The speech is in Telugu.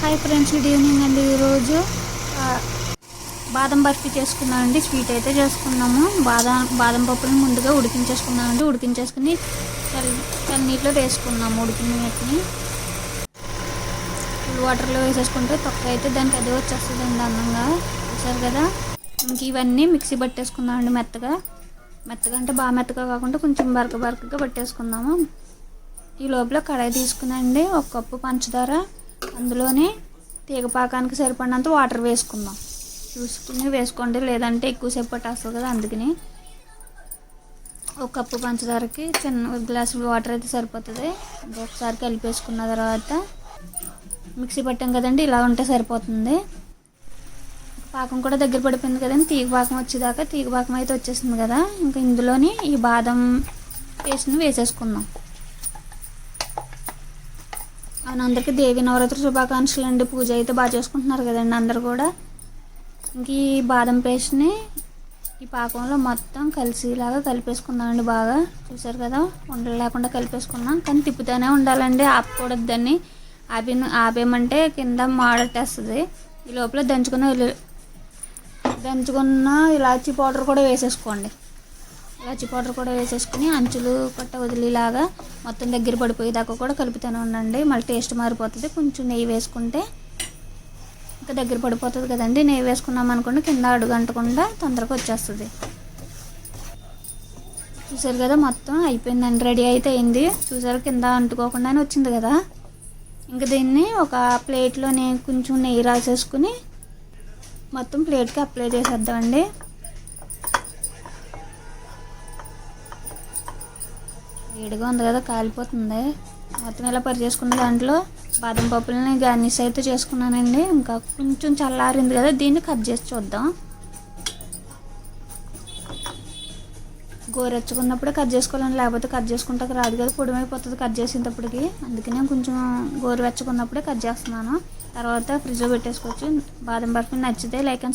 హాయ్ ఫ్రెండ్స్ గుడ్ ఈవినింగ్ అండి. ఈరోజు బాదం బర్ఫీ చేసుకున్నామండి స్వీట్ అయితే చేసుకున్నాము. బాదం బాదం పప్పుని ముందుగా ఉడికించేసుకున్నామండి ఉడికించేసుకుని చల్ నీటిలో వేసుకున్నాము ఉడికిన వీటిని. వాటర్లో వేసేసుకుంటే తొక్క అయితే దానికి అదే వచ్చేస్తుందండి అందంగా. చూసారు కదా? ఇంక ఇవన్నీ మిక్సీ పట్టేసుకున్నామండి మెత్తగా. మెత్తగా అంటే బాగా మెత్తగా కాకుండా కొంచెం బరక బరకగా పట్టేసుకున్నాము. ఈ లోపల కడాయి తీసుకునండి. ఒక కప్పు పంచదార అందులోనే తీగ పాకానికి సరిపడినంత వాటర్ వేసుకుందాం. చూసుకుని వేసుకోండి లేదంటే ఎక్కువసేపు పట్టేస్తుంది కదా అందుకని. ఒక కప్పు పంచదారకి చిన్న గ్లాసు వాటర్ అయితే సరిపోతుంది. ఒకసారి కలిపేసుకున్న తర్వాత మిక్సీ పట్టాం కదండి ఇలా ఉంటే సరిపోతుంది. పాకం కూడా దగ్గర పడిపోయింది కదండి తీగ పాకం వచ్చేదాకా తీగ పాకం అయితే వచ్చేసింది కదా. ఇంకా ఇందులోని ఈ బాదం పేస్ట్ని వేసేసుకుందాం. అందరికీ దేవి నవరాత్రి శుభాకాంక్షలు అండి. పూజ అయితే బాగా చేసుకుంటున్నారు కదండి అందరు కూడా. ఇంక ఈ బాదం పేస్ట్ని ఈ పాకంలో మొత్తం కలిసిలాగా కలిపేసుకుందామండి బాగా. చూసారు కదా ఉండలు లేకుండా కలిపేసుకున్నాం. కానీ తిప్పుతూనే ఉండాలండి ఆపకూడదు దాన్ని. ఆపి ఆపేయమంటే కింద మాడటేస్తుంది ఈ లోపల దంచుకున్న దంచుకున్న ఇలాచీ పౌడర్ కూడా వేసేసుకోండి. ఇలాచి పౌడర్ కూడా వేసేసుకుని అంచులు కట్ట వదిలేలాగా మొత్తం దగ్గర పడిపోయేదాకా కూడా కలుపుతూనే ఉండండి. మళ్ళీ టేస్ట్ మారిపోతుంది. కొంచెం నెయ్యి వేసుకుంటే ఇంకా దగ్గర పడిపోతుంది కదండి. నెయ్యి వేసుకున్నాం అనుకోండి కింద అడుగంటకుండా తొందరగా వచ్చేస్తుంది. చూసారు కదా మొత్తం అయిపోయిందండి. రెడీ అయితే అయింది. చూసారు కింద అంటుకోకుండానే వచ్చింది కదా. ఇంకా దీన్ని ఒక ప్లేట్లోనే కొంచెం నెయ్యి రాసేసుకుని మొత్తం ప్లేట్కి అప్లై చేసేద్దామండి. వేడిగా ఉంది కదా కాలిపోతుంది. మొత్తం ఇలా పరి చేసుకున్న దాంట్లో బాదం పప్పులని గార్నిష్ అయితే చేసుకున్నానండి. ఇంకా కొంచెం చల్లారింది కదా దీన్ని కట్ చేసి చూద్దాం. గోరెచ్చుకున్నప్పుడే కట్ చేసుకోవాలని లేకపోతే కట్ చేసుకుంటే రాదు కదా పొడిమైపోతుంది కట్ చేసేటప్పటికి. అందుకనే కొంచెం గోరువెచ్చుకున్నప్పుడే కట్ చేస్తున్నాను. తర్వాత ఫ్రిడ్జ్లో పెట్టేసుకోవచ్చు. బాదం బర్ఫీ నచ్చితే లైక్ అండ్